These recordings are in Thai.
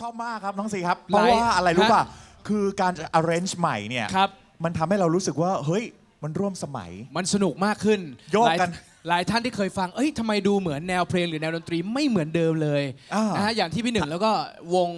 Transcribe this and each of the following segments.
ชอบมากครับน้องสีครับ เพหลาราะยว่าอะไรรู้ฮะป่ะ คือการ arrange ใหม่เนี่ยครับ มันทำให้เรารู้สึกว่า เฮ้ย มันร่วมสมัย มันสนุกมากขึ้นโยกหลากันหลายท่านที่เคยฟัง เอ้ยทำไมดูเหมือนแนวเพลงหรือแนวดนตรีไม่เหมือนเดิมเลยอ่าน นะฮะอย่างที่พี่หนึ่งแล้วก็วง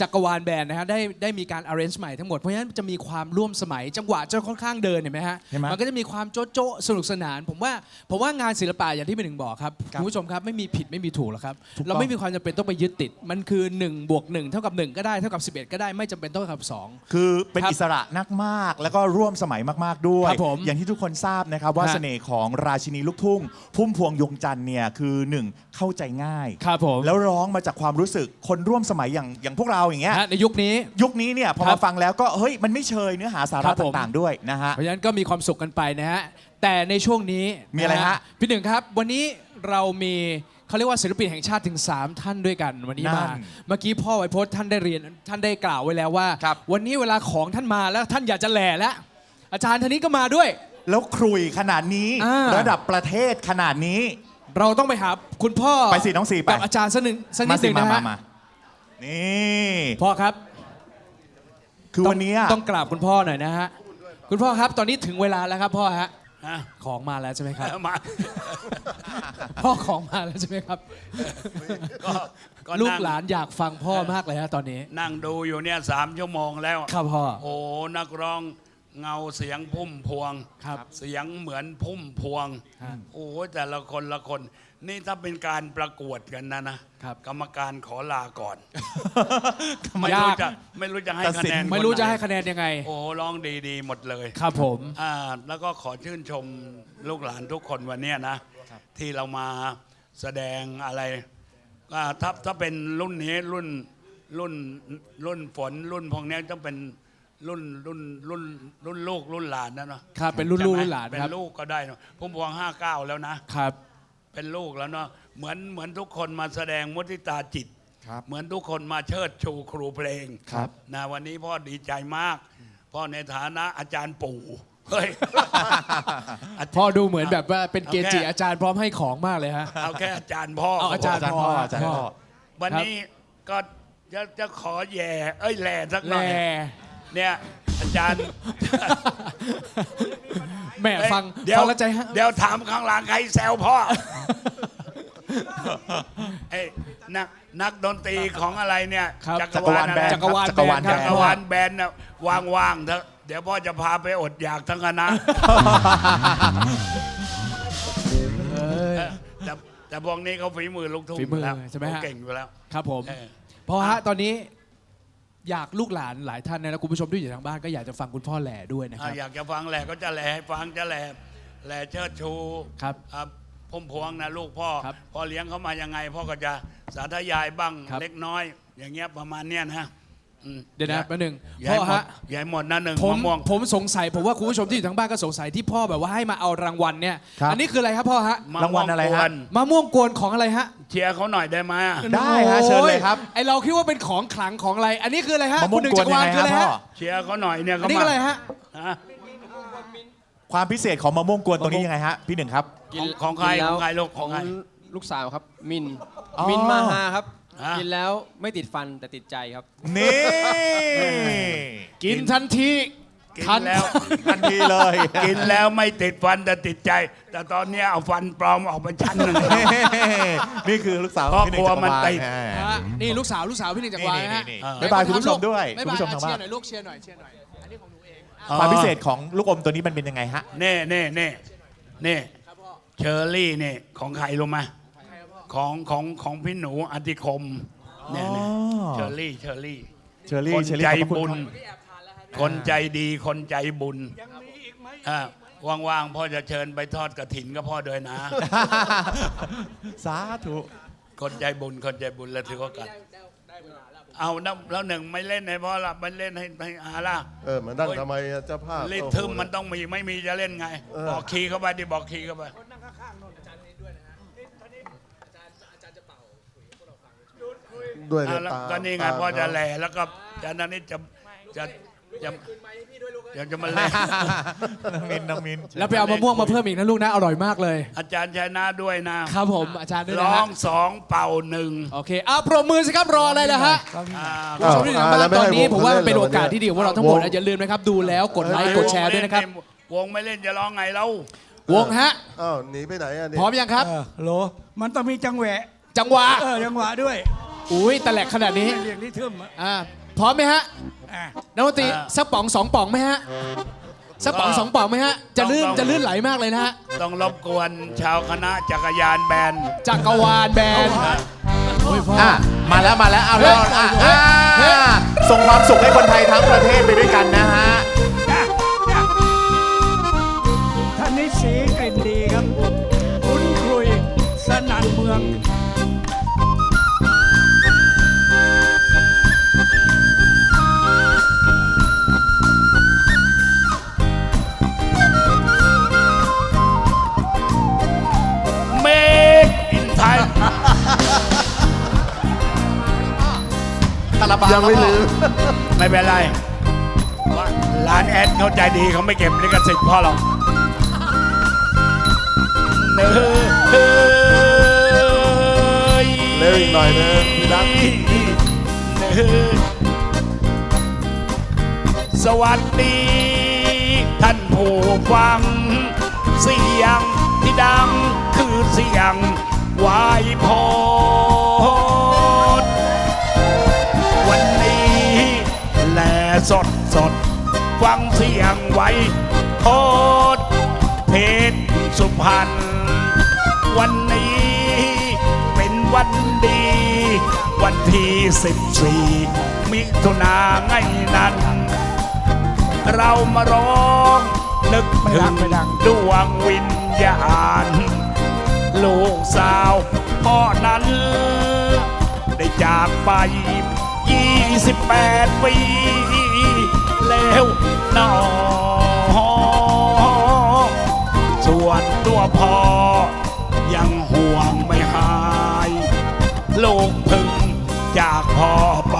จักรวาลแบนด์นะฮะได้ได้มีการ arrange ใหม่ทั้งหมด เพราะฉะนั้นจะมีความร่วมสมัย จังหวะจะค่อนข้างเดินเห็นไหมฮะ เห็นไหมมันก็จะมีความโจ๊ะโจ๊ะสนุกสนาน ผมว่าผมว่างานศิลปะอย่างที่พี่หนึ่งบอกครับครับคุณผู้ชมครับไม่มีผิดไม่มีถูกหรอกครับ ถูกต้อง เราไม่มีความจำเป็นต้องไปยึดติด มันคือ1บวก1เท่ากับ 1 ก็ได้เท่ากับ 11 ก็ได้ไม่จำเป็นต้องเท่ากับ 2 คือเป็นครับอิสระนักมาก แล้วก็ร่วมสมัยมากๆด้วย ครับผมอย่างที่ทุกคนทราบนะครับว่าฮะเสน่ห์ของราชินีลูกทุ่ง พุ่มพวงยงจันทร์เนี่ยคือหนึ่งเข้าใจง่าย ครับผมแล้วร้องมาจากความรู้สึกคนร่วมสมัยอย่างอย่างพวกเราอย่างเงี้ยฮะในยุคนี้ ยุคนี้เนี่ยพอครัมาบฟังแล้วก็เฮ้ยมันไม่เชยเนื้อหาสาครัระบผม ต่างๆด้วยนะฮะ เพราะฉะนั้นก็มีความสุขกันไปนะฮะ แต่ในช่วงนี้มีอะไรฮะพี่หนึ่งครับ วันนี้เรามีเขาเรียกว่าศิลปินแห่งชาติถึง 3 ท่านด้วยกันวันนี้มานั่นเมื่อกี้พ่อไวโพจน์ท่านได้เรียนท่านได้กล่าวไว้แล้วว่า ครับ วันนี้เวลาของท่านมาแล้วท่านอยากจะแหล่แล้วอาจารย์ท่านนี้ก็มาด้วย แล้วครุยขนาดนี้อ่า ระดับประเทศขนาดนี้ เราต้องไปหาคุณพ่อไปสิน้องสี่ไป กับอาจารย์สักหนึ่งสักนิมาดหสินึ่งมานะมาฮะมา นี่พ่อครับ คือวันนี้อะต้องกราบคุณพ่อหน่อยนะฮะ คุณพ่อครับตอนนี้ถึงเวลาแล้วครับพ่อฮะฮะ ของมาแล้วใช่ไหมครับ มา พ่อของมาแล้วใช่ไหมครับ ก็ก็ลูกนั่งหลานอยากฟังพ่อมากเลยฮะตอนนี้ นั่งดูอยู่เนี่ยสามชั่วโมงแล้ว ครับพ่อ โอ้นักร้องเงาเสียงพุ่มพวง ครับเสียงเหมือนพุ่มพวง ฮะ โอ้แต่ละคนละคน นี่ถ้าเป็นการประกวดกันนะนะครับกรรมการขอลาก่อน ไม่รู้ยากจะไม่รู้จะให้ตัดคะสินแนนไม่รู้นหนจะให้คะแนนยังไง โอ้ร้องดี ๆ หมดเลยครับผมอ่าแล้วก็ขอชื่นชมลูกหลานทุกคนวันเนี้ยนะ ที่เรามาแสดงอะไรอ่าถ้าถ้าเป็นรุ่นนี้รุ่นรุ่นรุ่นฝนรุ่นพวกเนี้ยต้องเป็นรุ่นรุ่นรุ่นรุ่นลูกรุ่นหลานนะเนาะครับเป็นรุ่นลูกใช่ไมรุ่นหลานเป็นครับลูกก็ได้เนาะพุ่มพวงห้าเก้าแล้วนะ ครับ เป็นลูกแล้วเนาะเหมือนเหมือนทุกคนมาแสดงมุทิตาจิต ครับ เหมือนทุกคนมาเชิดชูครูเพลงครับ นะวันนี้พ่อดีใจมากพ่อในฐานะอาจารย์ปู่เฮ้ย พ่อดูเหมือนแบบว่าเป็นเกจิโอเคอาจารย์พร้อมให้ของมากเลยฮะ เอาแค่อาจารย์พ่อ เอาอาจารย์อาจารย์พ่ออาจารย์พ่อ วันนี้ก็จะจะขอแย่ เอ้ยแหล่สักหแหน่ล่อยเนี่ย อาจารย์แหม่ฟังเดี๋ยวฟังแล้วใจฮะเดี๋ยวถามข้างหลังใครแซวพ่อไอ้นักนักดนตรีของอะไรเนี่ยครับจักรวาลอะไรจักรวาลจักรวาลแบนด์จักรวาลแบนด์น่ะว่างๆเถอะเดี๋ยวพ่อจะพาไปอดอยากทั้งคณะเออแต่แต่พวกนี้เขาฝีมือลูกทุ่งฝีมือแล้วใช่ไหมฮะ เขาเก่งอยู่แล้ว ครับผมเออพ่อฮะตอนนี้ อยากลูกหลานหลายท่านนะแล้วคุณผู้ชมที่อยู่ทางบ้านก็อยากจะฟังคุณพ่อแหล่ด้วยนะคอะรับ อยากจะฟังแหล่ก็จะแหล่ให้ฟังจะแหล่แหล่เชิดชูครับอะพุ่มพวงนะลูกพ่อครับพ่อเลี้ยงเขามายังไง พ่อก็จะสาธยายบ้างครับเล็กน้อย อย่างเงี้ยประมาณเนี้ยนะอืม เดี๋ยวนะแป๊บหนึงอย่าพ่อให้หมดฮะอย่าให้หมดนะหนึ่งผมมะม่วง ผมสงสัยผมว่าคุณผู้ชมที่อยู่ทางบ้านก็สงสัยที่พ่อแบบว่าให้มาเอารางวัลเนี่ยครับ อันนี้คืออะไรครับพ่อฮะมะรางวัลอะไรฮะม่กวนมะม่วงกวนของอะไรฮะเชียร์เขาหน่อยได้ไหมอะได้ฮะเชิญเลยครับ โอ้ไอเราคิดว่าเป็นของขลังของอะไร อันนี้คืออะไรฮะมะม่วงคุณหนึ่กงวจันกรยัวางลไงคืออะไรครับพ่ฮะอเชียร์เขาหน่อยเนี่ยอัเขานนี้มาคืออะไรฮะฮะความพิเศษของมะม่วงกวนตรงนี้ยังไงฮะพี่หนึ่งครับ ของของใครกินแล้ขวองใครลูกขขอองงใครลูกสาวครับ มิน อ๋อ มินมาฮาครับ อะกินแล้วไม่ติดฟันแต่ติดใจครับ นี่ กินทันทีกินทันแล้วทันทีเลย กินแล้วไม่ติดฟันแต่ติดใจ แต่ตอนเนี้ยเอาฟันปลอมออกไปชั้นหนึ่ง นี่คือลูกสาวเพราะพี่หนึ่งกลัวจักรมันวาลติดอ่าฮะนี่ลูกสาวลูกสาวพี่หนึ่งจักรวาลนี่นะฮะนี่อ่าบ๊ายบายคุณผู้ชมด้วยบ๊ายคุณบายผู้ชมทางเชีบ้ายน ร์หน่อยลูกเชียร์หน่อยเชียร์หน่อยอันนี้ของหนูเองความพิเศษของลูกอมตัวนี้มันเป็นยังไงฮะ เน่เน่เน่เน่เชอร์รี่เนี่ยของใครรู้ไหม ของของของพี่หนูอธิคมเนี่ยเนี่ยอ๋อเชอร์รี่เชอร์รี่ เชอรี่คนเชอรี่ใจขอบพระคุณบุญ ครับคนใจดีคนใจบุญอ่าว่างๆพ่อจะเชิญไปทอดกระถินก็พ่อด้วยนะ สาธุคนใจบุญคนใจบุญแล้วถือโอกาสเอานะแล้วหนึ่งไม่เล่นให้พ่อละไม่เล่นให้ให้อาล่ะเออมันนั่งทำไมอะเจ้าภาพลิโอ้โห ทึมมันต้องมีไม่มีจะเล่นไง เออ บอกคีย์เข้าไปดิบอกคีย์เข้าไป ด้วยอะเนี่ยแล้วตาก็นี่ไงตาพ่อจะเขาแหล่แล้วก็จากนั้นนี่จะจะจะเดี๋ยวจะมาเล่นน้องมินน้องมินแล้วไปเอามะม่วงมาเพิ่มอีกนะลูกนะอร่อยมากเลย อาจารย์ชัยนาด้วยนะ ครับผมอาจารย์ด้วยนะร้อฮะงสองเป่าหนึ่ง โอเคเอาปรบมือสิครับรออะไรล่ะฮะอ่าคุณผู้ชมที่อยู่ทางบ้านแล้วไม่ตอนให้นี้วงผมว่าเขามันเป็นเล่นโอกาสเหรอที่ดีของพวกเราทั้งหมดวงนะอย่าลืมนะครับ ดูแล้วกดไลค์กดแชร์ด้วยนะครับ วงไม่เล่นจะร้องไงเล่าวงฮะ อ้าวหนีไปไหนอะนี่ พร้อมยังครับ เออโหลมันต้องมีจังแหวะจังหวะ เออจังหวะด้วย อุ้ยตะแหลกขนาดนี้เรียกลิทึมอะอ่าพร้อมไหมฮะอะ นักดนตรีสักป๋องสองป๋องไหมฮะสักป๋องสองป๋องไหมฮะจะลื่นจะลื่นไหลมากเลยนะฮะต้องรบกวนชาวคณะจักรยานแบนจักรวาลแบนด์โอ้ยพ่ออะมาแล้วมาแล้วเอาแล้วอะอะส่งความสุขให้คนไทยทั้งประเทศไปด้วยกันนะฮะ ยังไม่ลืม ไม่เป็นไรว่าร้านแอดเขาใจดีเขาไม่เก็บลิขสิทธิ์พ่อหรอกเนยเร็วอีกหน่อยนึงพี่รักเนยสวัสดี ท่านผู้ฟัง เสียงที่ดังคือเสียงวายพร สดสดฟังเสียงไว้โทษเพชรสุพรรณวันนี้เป็นวันดี วันที่สิบสี่มิถุนาไงนั้น เรามาร้องนึกถึงดวงวิญญาณ ลูกสาวพ่อนั้น ได้จากไป 28 ปี แล้วนอส่วนตัวพ่อยังห่วงไม่หาย ลูกพึ่งจากพ่อไป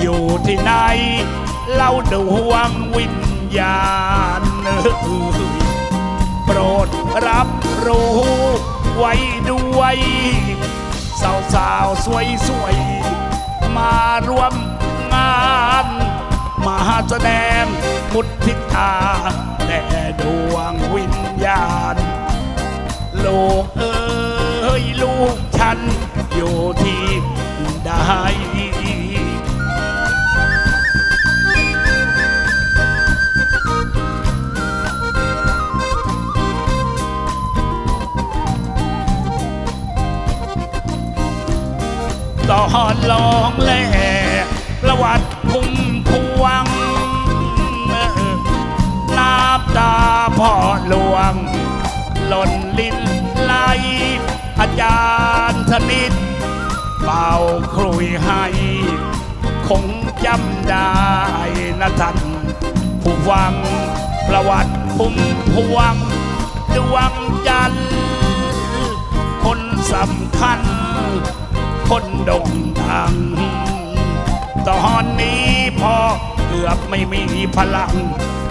อยู่ที่ไหนเราดวงวิญญาณโปรดรับรู้ไว้ด้วย สาวสาวๆสวยสวยๆมารวมานมาแสดงมุทิตาแด่ดวงวิญญาณลูกเอ้ยลูกฉันอยู่ที่ คงจำได้นะท่านผู้ฟังประวัติพุ่มพวงดวงจันทร์คนสำคัญ คนโด่งดัง ตอนนี้พอเกือบไม่มีพลัง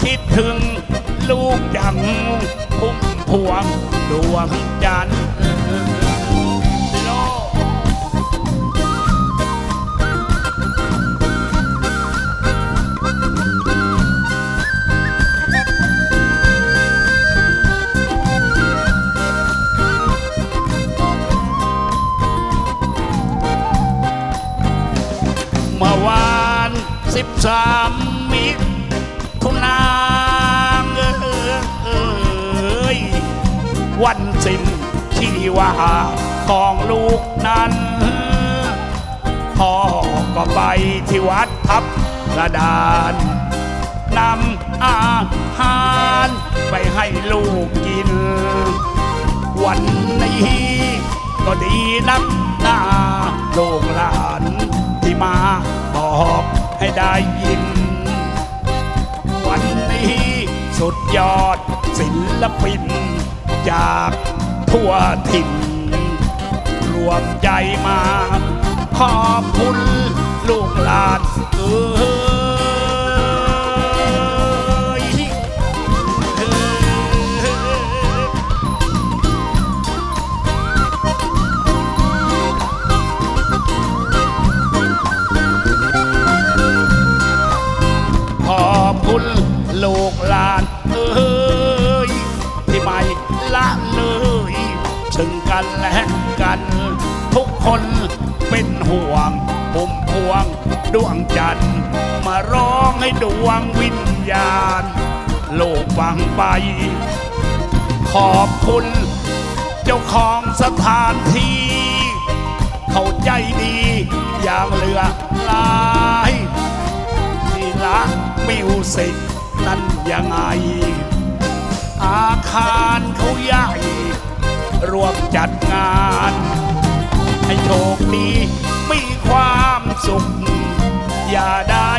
คิดถึงลูกยังพุ่มพวงดวงจันทร์ ที่วัดทับกระดานนำอาหารไปให้ลูกกิน วันนี้ก็ดีนักหน้าลูกหลานที่มาบอกให้ได้ยิน วันนี้สุดยอดศิลปิน จากทั่วถิ่น รวมใจมาขอบคุณ ลูกหลานเออ ขอบคุณ เจ้าของสถานที่ เขาใจดีอย่างเหลือหลายศิลามิวสิกนั้นยังไง อาคารเขาใหญ่รวมจัดงาน ให้โชคดีมีความสุข อย่าได้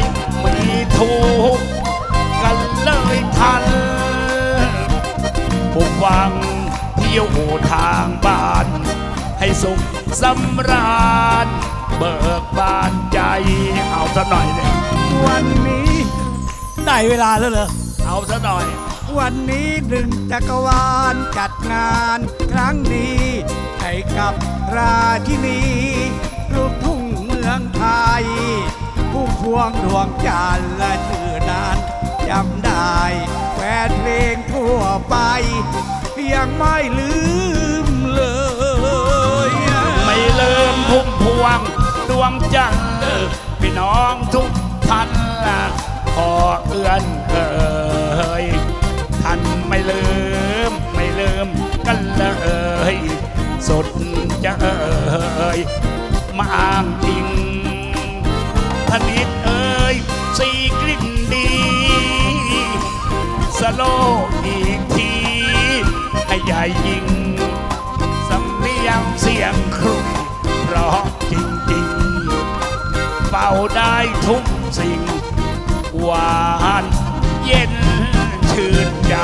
มีทุกข์กันเลยทัน ผู้ฟัง เที่ยวทางบ้าน ให้สุขสำราญ เบิกบานใจเอาซะหน่อยเลยวันนี้ได้เวลาแล้วเหรอ เอาซะหน่อย วันนี้หนึ่งจักรวาลจัดงานครั้งนี้ให้กับราชินีลูกทุ่งเมืองไทย ผู้พวงดวงจันทร์และชื่อนานจำได้ แฟนเพลงทั่วไป ยังไม่ลืมเลย ไม่เริ่มพุ่มพวงดวงจันทร์พี่น้องทุกท่านละขอเอื้อนเอ่ยท่านไม่ลืม ไม่ลืมกันเลยสุดจะเอ่ยมาอ้างอิงธนิดเอ่ยสีกลิ่นดี สโลกอีกทีให้ใหญ่ยิ่งสำเนียงเสียงครุเพราะจริงๆเป่าได้ทุกสิ่ง หวานเย็นชื่นใจ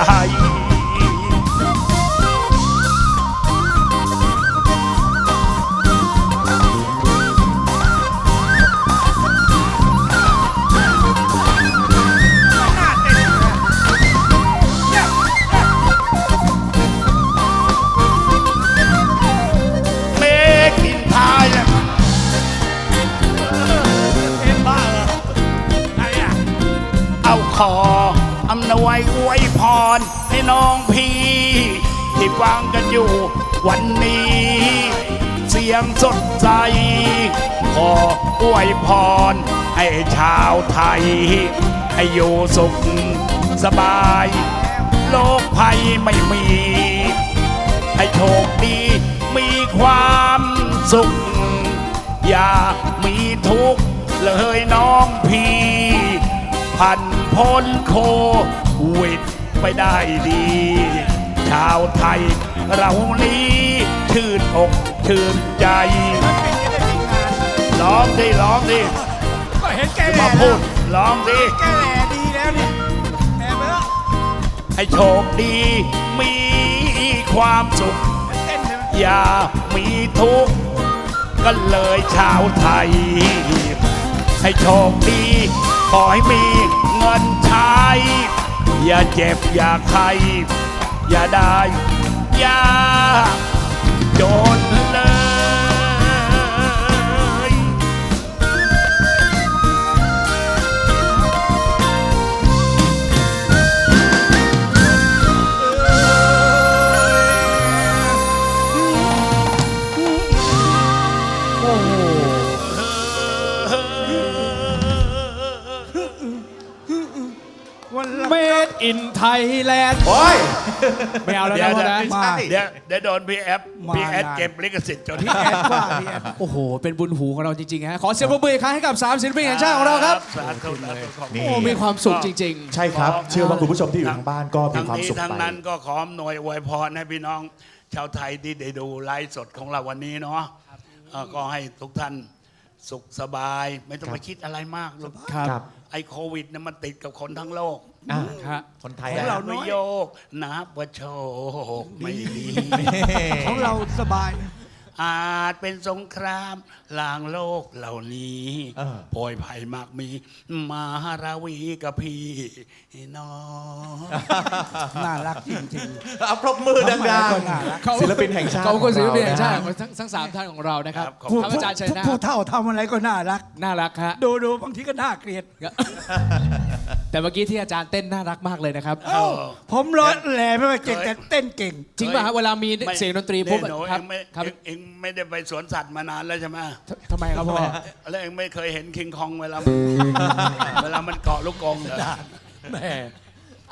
น้องพี่ ที่ฟังกันอยู่วันนี้ เสียงสดใส ขออวยพร ให้ชาวไทย ให้อยู่สุขสบาย โลกภัยไม่มี ให้โชคดีมีความสุข อย่ามีทุกข์เลยน้องพี่ พันพ้นโควิด ไปได้ดี ชาวไทยเรานี้ชื่นอกชื่นใจ ร้องดิร้องดิก็เห็นแกอย่าแหล่มาพูดแล้วร้องดิแกแหล่ดีแล้วเนี่ยแหล่ไปแล้วให้โชคดีมีความสุข เต้นเลยอย่ามีทุกข์กันเลยชาวไทย ให้โชคดี ขอให้มีเงินใช้ อย่าเจ็บอย่าใครอย่าได้อย่าจนเลยวัน เมดอินไทยแลนด์โอ้ยไม่เอาแล้วเดี๋ยนะวพ่อนะไม่ใช่เดี๋ยวเดี๋ยวโดนพี่แอฟมาพี่แอดนานเก็บลิขสิทธิ์จนพี่แอดว่าพี่แอดโอ้โห เป็นบุญหูของเราจริงๆฮะขอเสียงปรบมืออีกครั้งให้กับสามศิลปินแห่งชาติของเราครับสาธุสาธุขอบคุณโอ้มีความสุขจริงใช่ครับ เชื่อว่าคุณผู้ชมที่อยู่ทางบ้านก็มีความสุขทั้งไปนี้ทั้งนั้นก็ขออำนวยอวยพรให้พี่น้อง ชาวไทยที่ได้ดูไลฟ์สดของเราวันนี้เนาะเอ่อก็ให้ทุกท่านสุขสบาย ไม่ต้องไปคิดอะไรมากหรอกๆครับ ครับ ไอ้โควิดเนี่ยมันติดกับคนทั้งโลก อะฮะคนไทยของเราอะไม่โยกนับว่าโชคไม่ดี ของเราสบาย อาจเป็นสงครามล้างโลกเหล่านี้เออ โพยภัยมากมีมาราวีกับพี่น้องน่ารักจริง เอาปรบมือดังทำไมก็น่ารักเขาศิลปินแห่งชาติขอบคุณศิลปินของเราแห่งชาตินะฮะทั้งทั้งสามท่านของเรานะครับครับขอบๆผู้ครับผู้อาจารย์ชัยนะผู้เท่าทำอะไรก็น่ารัก น่ารักฮะ ดูดูบางทีก็น่าเกลียด แต่เมื่อกี้ที่อาจารย์เต้นน่ารักมากเลยนะครับ เอ้าผมร้อนแหล่ไม่ว่าเก่งแต่เต้นเก่ง จริงป่ะฮะเวลามีไม่เสียงดนตรีปุ๊บนี่หนูคเอรับงไม่ครับเองเองไม่ได้ไปสวนสัตว์มานานแล้วใช่ไหมททำไมครับพ่อแล้วเองไม่เคยเห็นคิงคองเวลาเวลามันเกาะลูกกรงเหรอแหม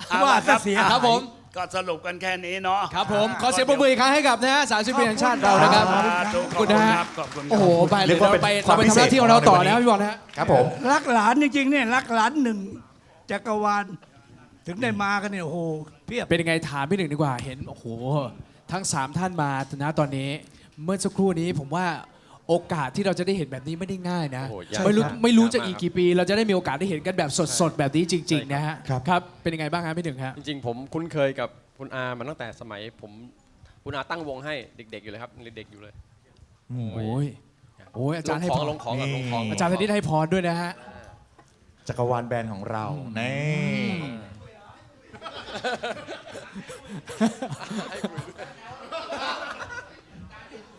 เอาว่าละจะเสียหายครับผม ก็สรุปกันแค่นี้เนาะครับผมขอเสียงปรบมืออีกครั้งให้กับนะฮะสามศิลปินแห่งชาติเรานะครับ สาธุขอบคุณนะฮะครับขอบคุณครับ โอ้โหไปเลเรียยกว่าเราไปเป็นคเราวามไปพิทำเศหษน้าที่ของเราต่อของเราในวันนี้นะพี่บอลนะฮะครับผม รักหลานจริงๆเนี่ยรักหลานหนึ่ง จักรวาลถึงได้มากันเนี่ยโอ้โหเพียบ เป็นยังไงถามพี่หนึ่งดีกว่าเห็นโอ้โหทั้ง 3 ท่านมานะตอนนี้ เมื่อสักครู่นี้ผมว่าโอกาสที่เราจะได้เห็นแบบนี้ไม่ได้ง่ายนะโอ้โหยากไม่รู้ครับ ไม่รู้จะยากมากอีกกี่ปี เราจะได้มีโอกาสได้เห็นกันแบบสดๆแบบนี้จริง ๆ นะฮะครับ ครับเป็นยังไงบ้างครับพี่หนึ่งฮะ จริงๆ ผมคุ้นเคยกับคุณอามาตั้งแต่สมัยผมคุณอาตั้งวงให้เด็กๆอยู่เลยครับเด็กๆอยู่เลย โอ้ยโอ้ยอาจารย์ให้ลงขพองรลงของกับลงของอาจารย์ธนิตให้พรด้วยนะฮะ จักรวาลแบรนด์ของเรานี่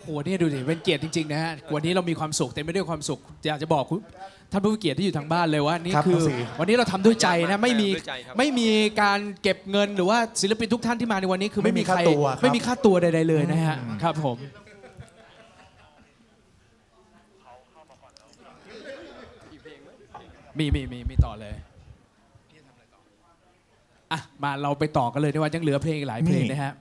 โหนี่ดูดิเป็นเกียรติจริงๆนะฮะวันนี้เรามีความสุขเต็มไปด้วยความสุขอยากจะบอกคุณท่านผู้มีเกียรติที่อยู่ทางบ้านเลยว่านี่ครับคือ น้องศรีวันนี้เราทำด้วยใจนะไม่มีด้วยใจครับ ไม่มีการเก็บเงินหรือว่าศิลปินทุกท่านที่มาในวันนี้คือไม่มีไม่มีค่าใครตัวครับ ไม่มีค่าตัวใดๆเลยนะฮะครับผม มีมีมีมีต่อเลยอะมาเราไปต่อกันเลยดีกว่ายังเหลือเพลงอีกหลายเพลงนะฮะ